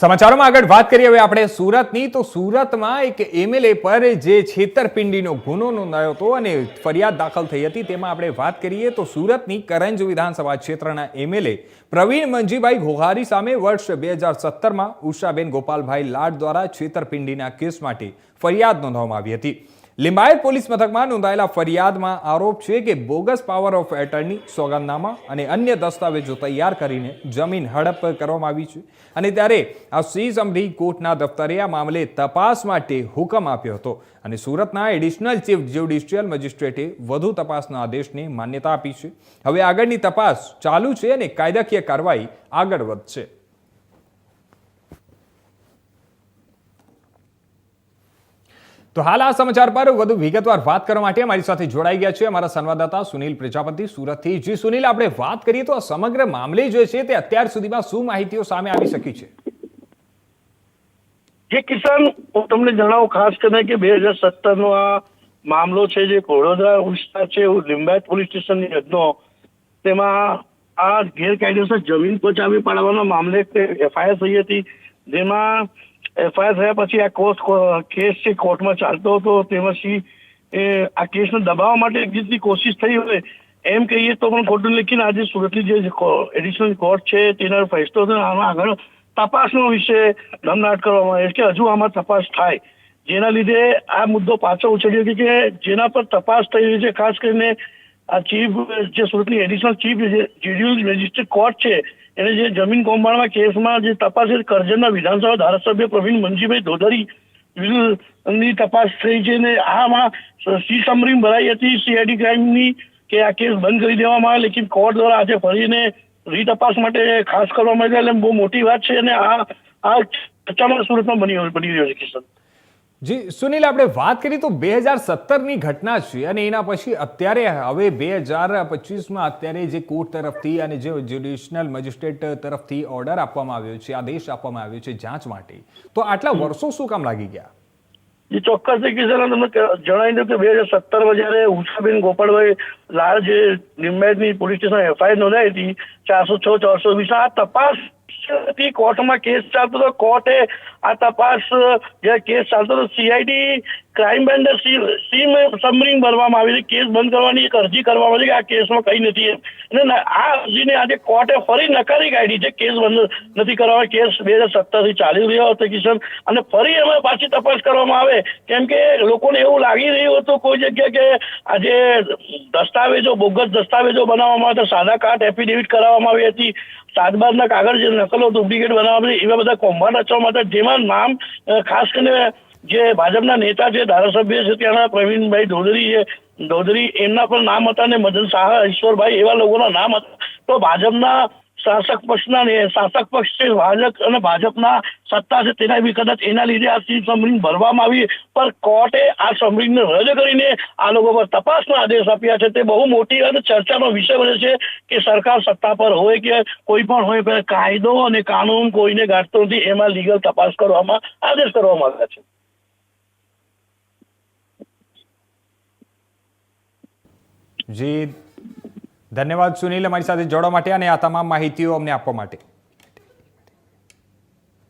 સમાચારોમાં આગળ વાત કરીએ, હવે આપણે સુરતની. તો સુરતમાં એક એમએલએ પર જે છેતરપિંડીનો ગુનો નોંધાયો હતો અને ફરિયાદ દાખલ થઈ હતી, તેમાં આપણે વાત કરીએ તો સુરતની કરંજ વિધાનસભા ક્ષેત્રના એમએલએ પ્રવીણ મંજીભાઈ ઘોઘારી સામે વર્ષ બે હજાર સત્તરમાં ઉષાબેન ગોપાલભાઈ લાડ દ્વારા છેતરપિંડીના કેસ માટે ફરિયાદ નોંધવામાં આવી હતી. લિંબાયત પોલીસ મથકમાં નોંધાયેલા ફરિયાદમાં આરોપ છે કે બોગસ પાવર ઓફ એટર્ની સોગંદનામા અને અન્ય દસ્તાવેજો તૈયાર કરીને જમીન હડપ કરવામાં આવી છે. અને ત્યારે આ સી સમરી કોર્ટના દફતરે આ મામલે તપાસ માટે હુકમ આપ્યો હતો અને સુરતના એડિશનલ ચીફ જ્યુડિશિયલ મજિસ્ટ્રેટે વધુ તપાસના આદેશને માન્યતા આપી છે. હવે આગળની તપાસ ચાલુ છે અને કાયદાકીય કાર્યવાહી આગળ વધશે. તો હાલ આ સમાચાર પર વધુ વિગતવાર વાત કરવા માટે અમારી સાથે જોડાઈ ગયા છે અમારા સંવાદદાતા સુનિલ પ્રજાપતિ સુરતથી. જી સુનિલ, આપણે વાત કરીએ તો આ સમગ્ર મામલે જે છે તે અત્યાર સુધીમાં શું માહિતીઓ સામે આવી શકી છે? જે કિસાન, હું તમને જણાવું ખાસ કરીને કે બે હજાર સત્તરનો આ મામલો છે જે વડોદરા વિસ્તાર છે લિંબાયત પોલીસ સ્ટેશનની હદનો તેમાં આ ગેરકાયદેસર જમીન પચાવી પાડવાના મામલે એફઆઈઆર થઈ હતી. જેમાં એફઆઈઆર થયા પછી આ કોર્ટ કેસ છે કોર્ટમાં ચાલતો હતો, તેમાંથી, એ, આ કેસને દબાવવા માટે એક કોશિશ થઈ હોય એમ કહીએ તો પણ ખોટું લખીને આજે સુરતની જે એડિશનલ કોર્ટ છે, તેના ફેસલો હતો આમાં આગળ તપાસનો વિશે ધમનાટ કરવામાં આવે કે હજુ આમાં તપાસ થાય. જેના લીધે આ મુદ્દો પાછો ઉછળ્યો કે જેના પર તપાસ થઈ રહી છે, ખાસ કરીને આ ચીફ જે સુરતની additional chief judicial magistrate court છે, એને જે જમીન કૌભાંડમાં કેસમાં જે તપાસ કરજણના વિધાનસભા ધારાસભ્ય પ્રવીણ મંજીભાઈ ધોધરી ની તપાસ થઈ છે ને આમાં સી સમરીમ ભરાઈ હતી સીઆઈડી ક્રાઇમની કે આ કેસ બંધ કરી દેવામાં આવે, લેકિન કોર્ટ દ્વારા આજે ફરીને રીતપાસ માટે ખાસ કરવામાં આવ્યા, એટલે બહુ મોટી વાત છે અને આ આ ચર્ચામાં સુરતમાં બની બની રહ્યો છે કિશન જી, સુનિલ, આપણે વાત કરી તો બે હજાર સત્તરની ઘટના છે અને એના પછી અત્યારે હવે બે હજાર પચીસમાં અત્યારે જે કોર્ટ તરફથી અને જે જ્યુડિશનલ મેજિસ્ટ્રેટ તરફથી ઓર્ડર આપવામાં આવ્યો છે, આદેશ આપવામાં આવ્યો છે જાંચ માટે. તો આટલા વર્ષો શું કામ લાગી ગયા? જે, ચોક્કસ કિશન તમને જણાવી દઉં કે બે હજાર સત્તરમાં જયારે ઉષાબેન ગોપાલભાઈ લાલ જે નિમ્બાયતની પોલીસ સ્ટેશન એફઆઈઆર નોંધાઈ હતી, ચારસો છ, ચારસો વીસ, આ તપાસ હતી કોર્ટમાં કેસ ચાલતો હતો. કોર્ટે આ તપાસ, જે કેસ ચાલતો હતો સીઆઈડી ક્રાઇમ બેન્ડર સીમ સમરીંગ ભરવામાં આવી હતી. કેસ બંધ કરવાની એક અરજી કરવામાં આવી કે આ કેસમાં કંઈ નથી અને આ અરજીને આજે કોર્ટે ફરી નકારી કાઢી છે. કેસ બંધ નથી કરવામાં કેસ બે હજાર સત્તરથી ચાલી રહ્યો હતો કિશન અને ફરી એમાં પાછી તપાસ કરવામાં આવે. કેમ કે લોકોને એવું લાગી રહ્યું હતું કોઈ જગ્યાએ કે આજે દસ્તાવેજો, બોગસ દસ્તાવેજો બનાવવામાં આવતા સાદા કાર્ડ એફિડેવિટ કરાવવામાં આવી હતી. સાતબારના કાગળ જે નકલો ડુપ્લિકેટ બનાવવા માટે એવા બધા કૌભાંડ રચવા માટે જેમાં નામ ખાસ કરીને જે ભાજપના નેતા છે ધારાસભ્ય છે ત્યાંના પ્રવીણભાઈ ધોધરી છે ધોધરી એમના પણ નામ હતા ને મદન શાહ, ઈશ્વરભાઈ એવા લોકોના નામ હતા. તો ભાજપના શાસક પક્ષના શાસક પક્ષ છે ભાજપ અને ભાજપના સત્તા છે તેના બી કદાચ એના લીધે આ સીટ સમરિંગ ભરવામાં આવી. પણ કોર્ટે આ સમરિંગને રદ કરીને આ લોકો પર તપાસના આદેશ આપ્યા છે. તે બહુ મોટી અને ચર્ચાનો વિષય બને છે કે સરકાર સત્તા પર હોય કે કોઈ પણ હોય, પણ કાયદો અને કાનૂન કોઈને ગાંઠતો નથી, એમાં લીગલ તપાસ કરવામાં આદેશ કરવામાં આવ્યા છે. જી ધન્યવાદ સુનિલ અમારી સાથે જોડવા માટે અને આ તમામ માહિતીઓ અમને આપવા માટે.